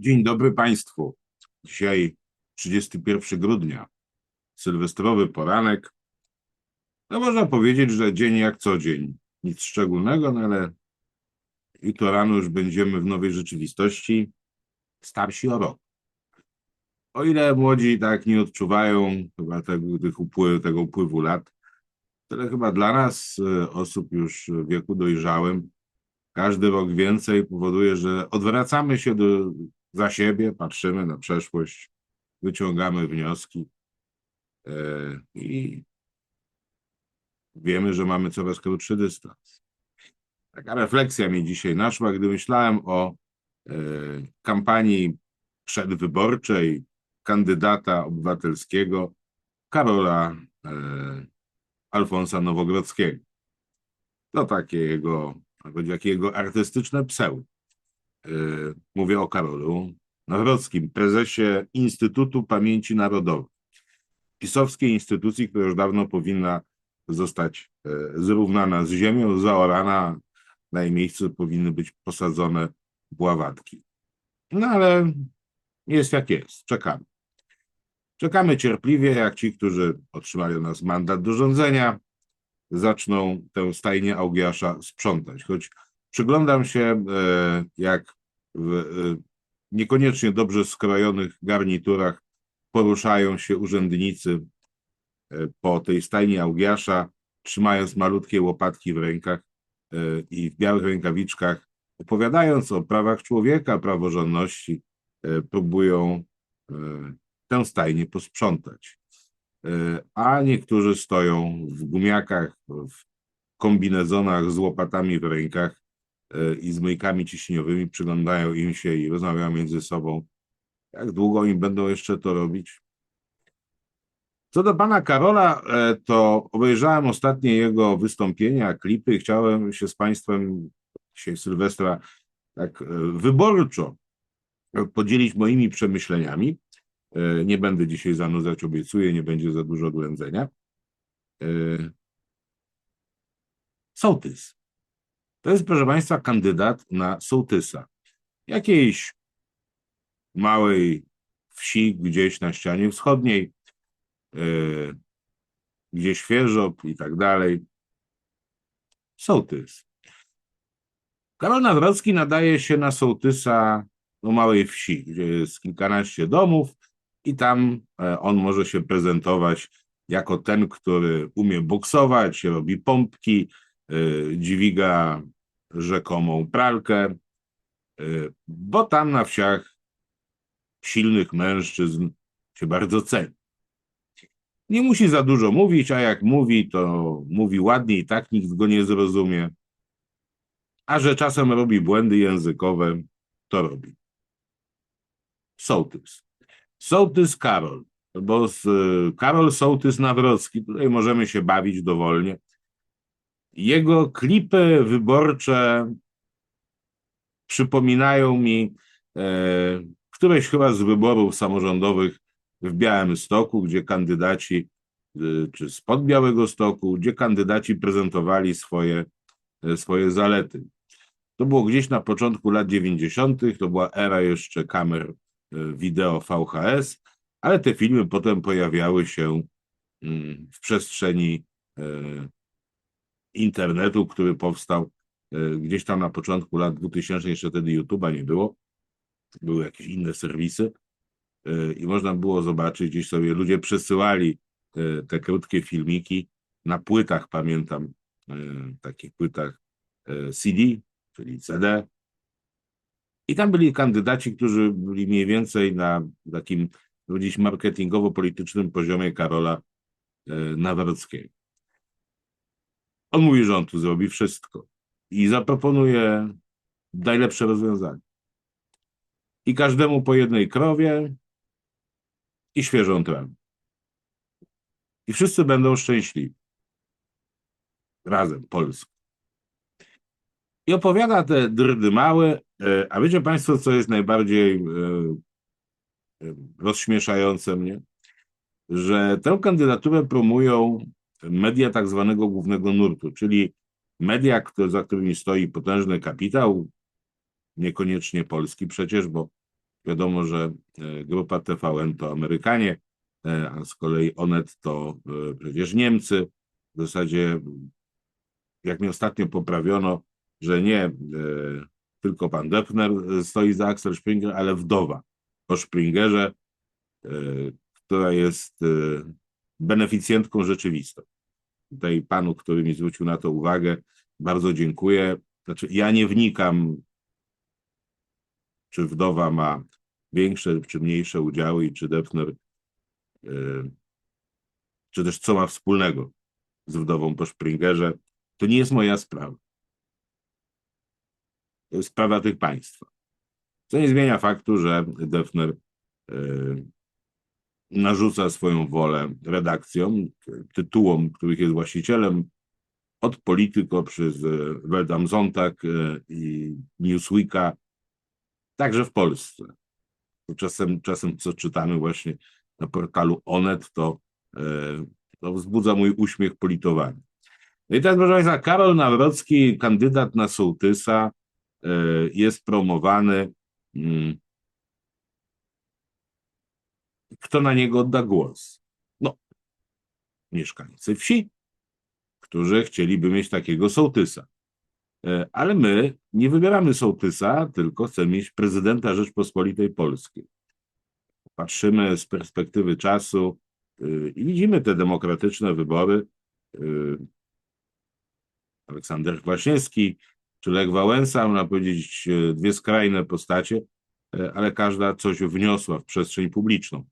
Dzień dobry Państwu. Dzisiaj 31 grudnia, sylwestrowy poranek. No można powiedzieć, że dzień jak co dzień. Nic szczególnego, no ale i to rano już będziemy w nowej rzeczywistości starsi o rok. O ile młodzi tak nie odczuwają chyba tego, tych upływ, tego upływu lat, tyle chyba dla nas, e, osób już w wieku dojrzałym, każdy rok więcej powoduje, że odwracamy się do, za siebie, patrzymy na przeszłość, wyciągamy wnioski e, i wiemy, że mamy coraz krótszy dystans. Taka refleksja mi dzisiaj naszła, gdy myślałem o e, kampanii przedwyborczej kandydata obywatelskiego Karola e, Alfonsa Nowogrodzkiego. To takie jego, jakie jego artystyczne pseł. E, Mówię o Karolu Nawrockim, prezesie Instytutu Pamięci Narodowej. Pisowskiej instytucji, która już dawno powinna zostać e, zrównana z ziemią, zaorana. Na jej miejscu powinny być posadzone bławatki. No ale jest jak jest. Czekamy. Czekamy cierpliwie, jak ci, którzy otrzymali od nas mandat do rządzenia, zaczną tę stajnię Augiasza sprzątać. Choć przyglądam się, e, jak w e, niekoniecznie dobrze skrojonych garniturach poruszają się urzędnicy e, po tej stajni Augiasza, trzymając malutkie łopatki w rękach i w białych rękawiczkach, opowiadając o prawach człowieka, praworządności, próbują tę stajnię posprzątać. A niektórzy stoją w gumiakach, w kombinezonach z łopatami w rękach i z myjkami ciśniowymi, przyglądają im się i rozmawiają między sobą. Jak długo im będą jeszcze to robić? Co do pana Karola, e, to obejrzałem ostatnie jego wystąpienia, klipy. Chciałem się z państwem dzisiaj Sylwestra tak e, wyborczo podzielić moimi przemyśleniami. E, Nie będę dzisiaj zanudzać, obiecuję, nie będzie za dużo ględzenia. E, Sołtys. To jest, proszę Państwa, kandydat na sołtysa. Jakiejś małej wsi gdzieś na ścianie wschodniej, e, gdzie świeżop i tak dalej. Sołtys. Karol Nawrocki nadaje się na sołtysa no, małej wsi, gdzie jest kilkanaście domów i tam e, on może się prezentować jako ten, który umie boksować, robi pompki, dźwiga rzekomą pralkę, e, bo tam na wsiach silnych mężczyzn się bardzo ceni. Nie musi za dużo mówić, a jak mówi, to mówi ładnie i tak nikt go nie zrozumie. A że czasem robi błędy językowe, to robi. Sołtys. Sołtys Karol, bo z, y, Karol Sołtys Nawrocki, tutaj możemy się bawić dowolnie. Jego klipy wyborcze przypominają mi e, któreś chyba z wyborów samorządowych w Białymstoku, gdzie kandydaci, y, czy spod Białego Stoku, gdzie kandydaci prezentowali swoje, e, swoje zalety. To było gdzieś na początku lat 90., to była era jeszcze kamer e, wideo VHS, ale te filmy potem pojawiały się mm, w przestrzeni e, internetu, który powstał e, gdzieś tam na początku lat 2000, jeszcze wtedy YouTube'a nie było, były jakieś inne serwisy e, i można było zobaczyć, gdzieś sobie ludzie przesyłali e, te krótkie filmiki na płytach, pamiętam, takich płytach CD, czyli CD. I tam byli kandydaci, którzy byli mniej więcej na takim no, gdzieś marketingowo-politycznym poziomie Karola Nawrockiego. On mówi, że on tu zrobi wszystko i zaproponuje najlepsze rozwiązanie. I każdemu po jednej krowie i świeżą trawę. I wszyscy będą szczęśliwi. Razem, Polska. I opowiada te drdy małe, e, a wiecie Państwo, co jest najbardziej e, e, rozśmieszające mnie? Że tę kandydaturę promują media tak zwanego głównego nurtu, czyli media, które, za którymi stoi potężny kapitał, niekoniecznie polski przecież, bo Wiadomo, że e, grupa TVN to Amerykanie, e, a z kolei Onet to e, przecież Niemcy. W zasadzie, jak mnie ostatnio poprawiono, że nie tylko pan Defner stoi za Axel Springer, ale wdowa po Springerze, która jest beneficjentką rzeczywistą. Tutaj panu, który mi zwrócił na to uwagę, bardzo dziękuję. Znaczy, ja nie wnikam, czy wdowa ma większe czy mniejsze udziały i czy Defner, e, czy też co ma wspólnego z wdową po Springerze. To nie jest moja sprawa. To jest sprawa tych państwa. Co nie zmienia faktu, że Defner e, narzuca swoją wolę redakcjom, tytułom, których jest właścicielem, od Polityko przez e, Welt am Sonntag e, i Newsweeka, także w Polsce. Czasem, czasem co czytamy właśnie na portalu Onet, to, e, to wzbudza mój uśmiech politowania. No i teraz, proszę Państwa, Karol Nawrocki, kandydat na sołtysa, jest promowany. Kto na niego odda głos? No, mieszkańcy wsi, którzy chcieliby mieć takiego sołtysa. E, Ale my nie wybieramy sołtysa, tylko chcemy mieć prezydenta Rzeczpospolitej Polskiej. Patrzymy z perspektywy czasu y, i widzimy te demokratyczne wybory. y, Aleksander Kwaśniewski czy Lech Wałęsa, można powiedzieć, e, dwie skrajne postacie, ale każda coś wniosła w przestrzeń publiczną.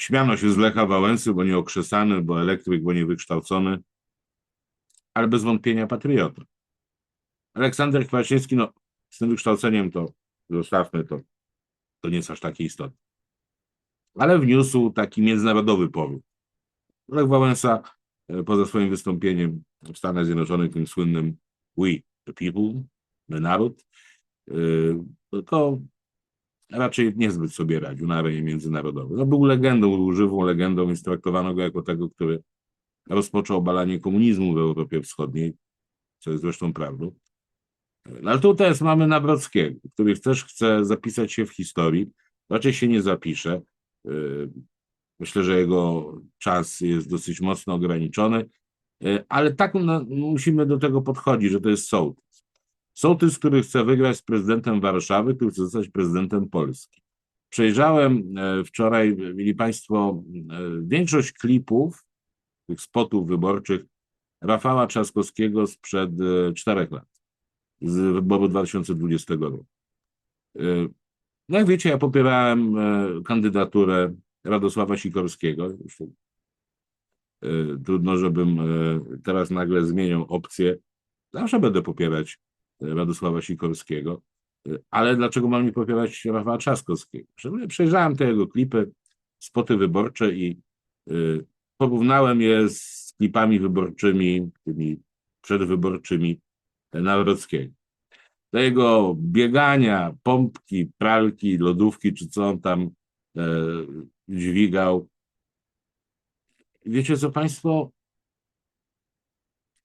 Śmiano się z Lecha Wałęsy, bo nieokrzesany, bo elektryk, bo niewykształcony, ale bez wątpienia patriota. Aleksander Kwaśniewski, no z tym wykształceniem to zostawmy to, to nie jest aż takie istotne. Ale wniósł taki międzynarodowy powód. Lech Wałęsa e, poza swoim wystąpieniem w Stanach Zjednoczonych, tym słynnym We the People, my naród, e, no to raczej niezbyt sobie radził na arenie międzynarodowej. No, był legendą, żywą legendą, więc traktowano go jako tego, który rozpoczął obalanie komunizmu w Europie Wschodniej, co jest zresztą prawdą. No, ale tu teraz mamy Nawrockiego, który też chce zapisać się w historii. Raczej się nie zapisze. Yy, Myślę, że jego czas jest dosyć mocno ograniczony, yy, ale tak no, musimy do tego podchodzić, że to jest sołtys. Sołtys, który chce wygrać z prezydentem Warszawy, który chce zostać prezydentem Polski. Przejrzałem e, wczoraj, mieli Państwo, e, większość klipów, tych spotów wyborczych Rafała Trzaskowskiego sprzed e, czterech lat, z wyboru 2020 roku. No jak wiecie, ja popierałem kandydaturę Radosława Sikorskiego. Trudno, żebym teraz nagle zmienił opcję. Zawsze będę popierać Radosława Sikorskiego. Ale dlaczego mam nie popierać Rafała Trzaskowskiego? Przejrzałem te jego klipy, spoty wyborcze i e, porównałem je z klipami wyborczymi, tymi przedwyborczymi Nawrockiego. Do jego biegania, pompki, pralki, lodówki, czy co on tam e, dźwigał. Wiecie co Państwo?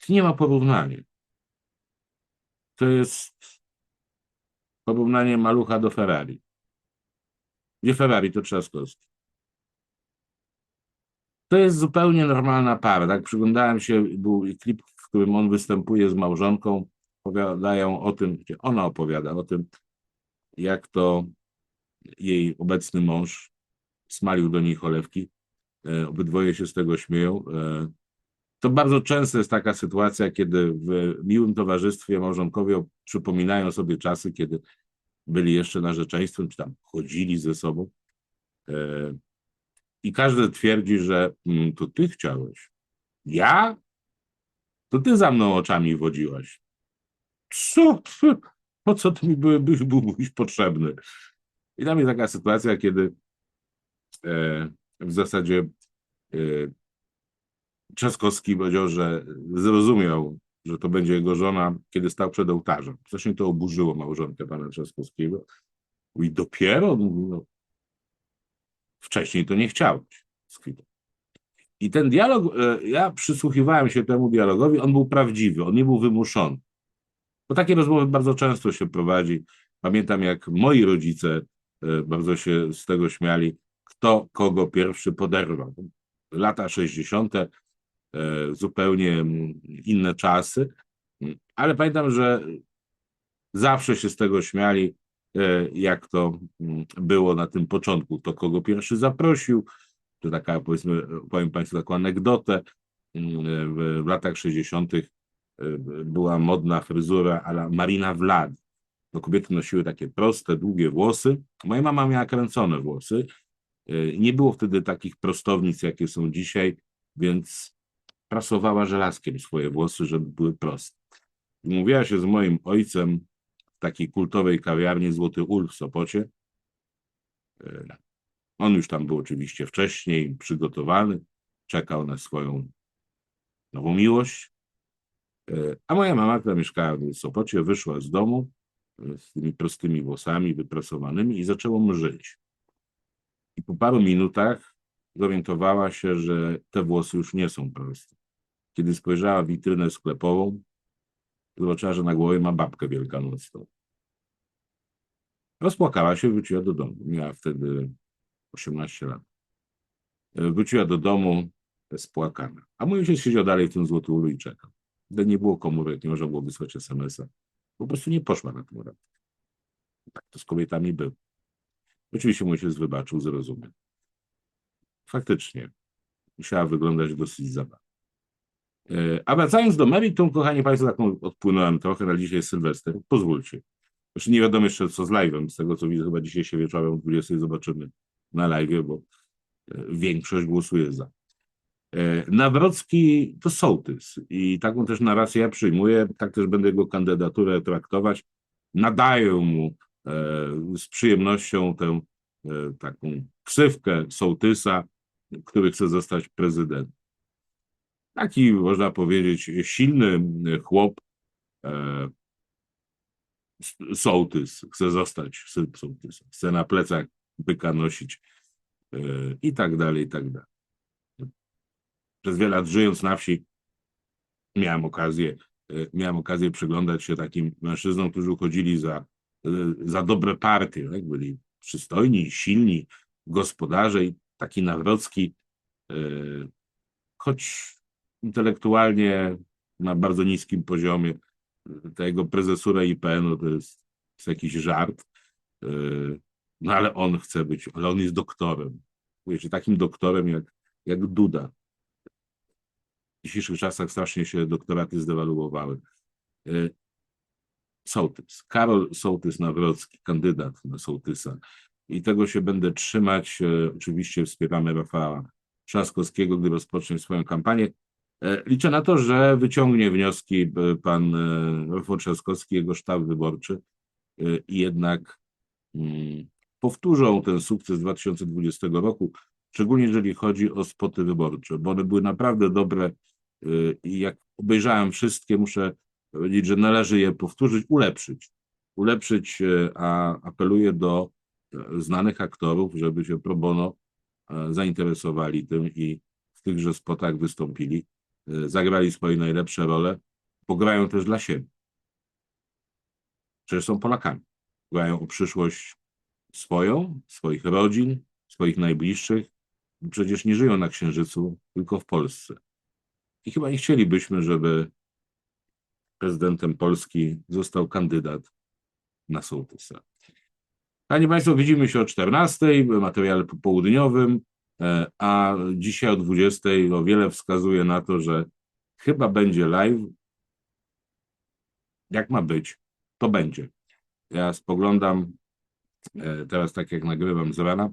Nie ma porównania. To jest porównanie malucha do Ferrari. Gdzie Ferrari to Trzaskowski. To jest zupełnie normalna para. Tak przyglądałem się, był klip, w którym on występuje z małżonką. Opowiadają o tym, ona opowiada o tym, jak to jej obecny mąż smalił do niej cholewki. E, Obydwoje się z tego śmieją. To bardzo często jest taka sytuacja, kiedy w miłym towarzystwie małżonkowie przypominają sobie czasy, kiedy byli jeszcze narzeczeństwem, czy tam chodzili ze sobą. E, I każdy twierdzi, że "Mm, to ty chciałeś. Ja? To ty za mną oczami wodziłaś. Co? Po co ty mi byś, byłbyś potrzebny? I tam jest taka sytuacja, kiedy e, w zasadzie e, Trzaskowski powiedział, że zrozumiał, że to będzie jego żona, kiedy stał przed ołtarzem. Strasznie to oburzyło małżonkę pana Trzaskowskiego. I dopiero, no, wcześniej to nie chciałeś. Skwita. I ten dialog, e, ja przysłuchiwałem się temu dialogowi, on był prawdziwy, on nie był wymuszony. Bo takie rozmowy bardzo często się prowadzi. Pamiętam, jak moi rodzice e, bardzo się z tego śmiali, kto kogo pierwszy poderwał. Lata 60., e, zupełnie mm, inne czasy, Mm, ale pamiętam, że zawsze się z tego śmiali, e, jak to mm, było na tym początku, to kogo pierwszy zaprosił, to taka, powiedzmy, powiem Państwu taką anegdotę, Mm, w, latach 60. y, była modna fryzura ala Marina Vlad. No, kobiety nosiły takie proste, długie włosy. Moja mama miała kręcone włosy. Nie było wtedy takich prostownic, jakie są dzisiaj, więc prasowała żelazkiem swoje włosy, żeby były proste. Mówiła się z moim ojcem w takiej kultowej kawiarni Złoty Ul w Sopocie. Y, On już tam był oczywiście wcześniej przygotowany, czekał na swoją nową miłość. E, A moja mama, która mieszkała w Sopocie, wyszła z domu e, z tymi prostymi włosami wyprasowanymi i zaczęło mrzyć. I po paru minutach zorientowała się, że te włosy już nie są proste. Kiedy spojrzała w witrynę sklepową, zobaczyła, że na głowie ma babkę wielkanocną. Rozpłakała się, wróciła do domu. Miała wtedy 18 lat. E, Wróciła do domu, spłakana. A mój ojciec siedział dalej w tym złotulu i czekał. Gdy nie było komórek, nie można było wysłać SMS-a. Po prostu nie poszła na tą randkę. Tak to z kobietami było. Oczywiście mój ojciec wybaczył, zrozumiał. Faktycznie. Musiała wyglądać dosyć zabawnie. E, A wracając do meritum, kochani Państwo, taką odpłynąłem trochę, na dzisiaj Sylwester. Pozwólcie. Jeszcze nie wiadomo jeszcze co z live'em. Z tego co widzę, chyba dzisiaj się wieczorem o 20 zobaczymy na live'ie, bo e, większość głosuje za. E, Nawrocki to sołtys i taką też narrację ja przyjmuję, tak też będę jego kandydaturę traktować. Nadaję mu z przyjemnością tę taką ksywkę sołtysa, który chce zostać prezydentem. Taki, można powiedzieć, silny chłop, e, sołtys, chce zostać sołtysem, chce na plecach byka nosić e, i tak dalej, i tak dalej przez wiele lat żyjąc na wsi, miałem okazję, e, miałem okazję przyglądać się takim mężczyznom, którzy uchodzili za, e, za dobre partie. Tak? Byli przystojni, silni, gospodarze i taki Nawrocki, e, choć intelektualnie na bardzo niskim poziomie, ta jego prezesura IPN-u to jest, jest jakiś żart, e, no ale on chce być, ale on jest doktorem. Wiecie, takim doktorem jak, jak Duda w dzisiejszych czasach strasznie się doktoraty zdewaluowały. E, Sołtys, Karol Sołtys-Nawrocki, kandydat na sołtysa. I tego się będę trzymać. E, Oczywiście wspieramy Rafała Trzaskowskiego, gdy rozpocznie swoją kampanię. E, Liczę na to, że wyciągnie wnioski e, pan e, Rafał Trzaskowski, jego sztab wyborczy i jednak mm, powtórzą ten sukces 2020 roku, szczególnie jeżeli chodzi o spoty wyborcze, bo one były naprawdę dobre i jak obejrzałem wszystkie, muszę powiedzieć, że należy je powtórzyć, ulepszyć. Ulepszyć, a apeluję do znanych aktorów, żeby się pro bono zainteresowali tym i w tychże spotach wystąpili, zagrali swoje najlepsze role, pograją też dla siebie. Przecież są Polakami. Grają o przyszłość swoją, swoich rodzin, swoich najbliższych, przecież nie żyją na Księżycu, tylko w Polsce. I chyba nie chcielibyśmy, żeby prezydentem Polski został kandydat na sołtysa. Panie Państwo, widzimy się o 14 w materiale popołudniowym, e, a dzisiaj o 20 o wiele wskazuje na to, że chyba będzie live. Jak ma być, to będzie. Ja spoglądam e, teraz tak jak nagrywam z rana,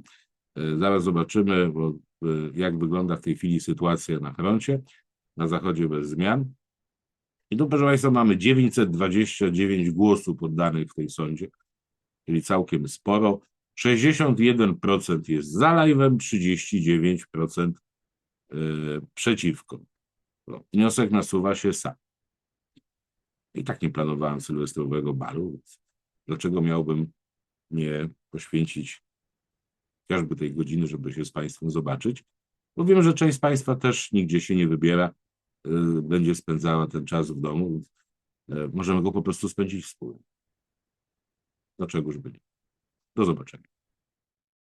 E, Zaraz zobaczymy, bo, e, jak wygląda w tej chwili sytuacja na froncie. Na zachodzie bez zmian. I tu, proszę Państwa, mamy 929 głosów oddanych w tej sądzie, czyli całkiem sporo. 61% jest za live'em, 39% e, przeciwko. No, wniosek nasuwa się sam. I tak nie planowałem sylwestrowego balu, więc dlaczego miałbym nie poświęcić chociażby tej godziny, żeby się z Państwem zobaczyć. Bo wiem, że część z Państwa też nigdzie się nie wybiera, y, będzie spędzała ten czas w domu, y, możemy go po prostu spędzić wspólnie. Dlaczegoż by nie? Do zobaczenia.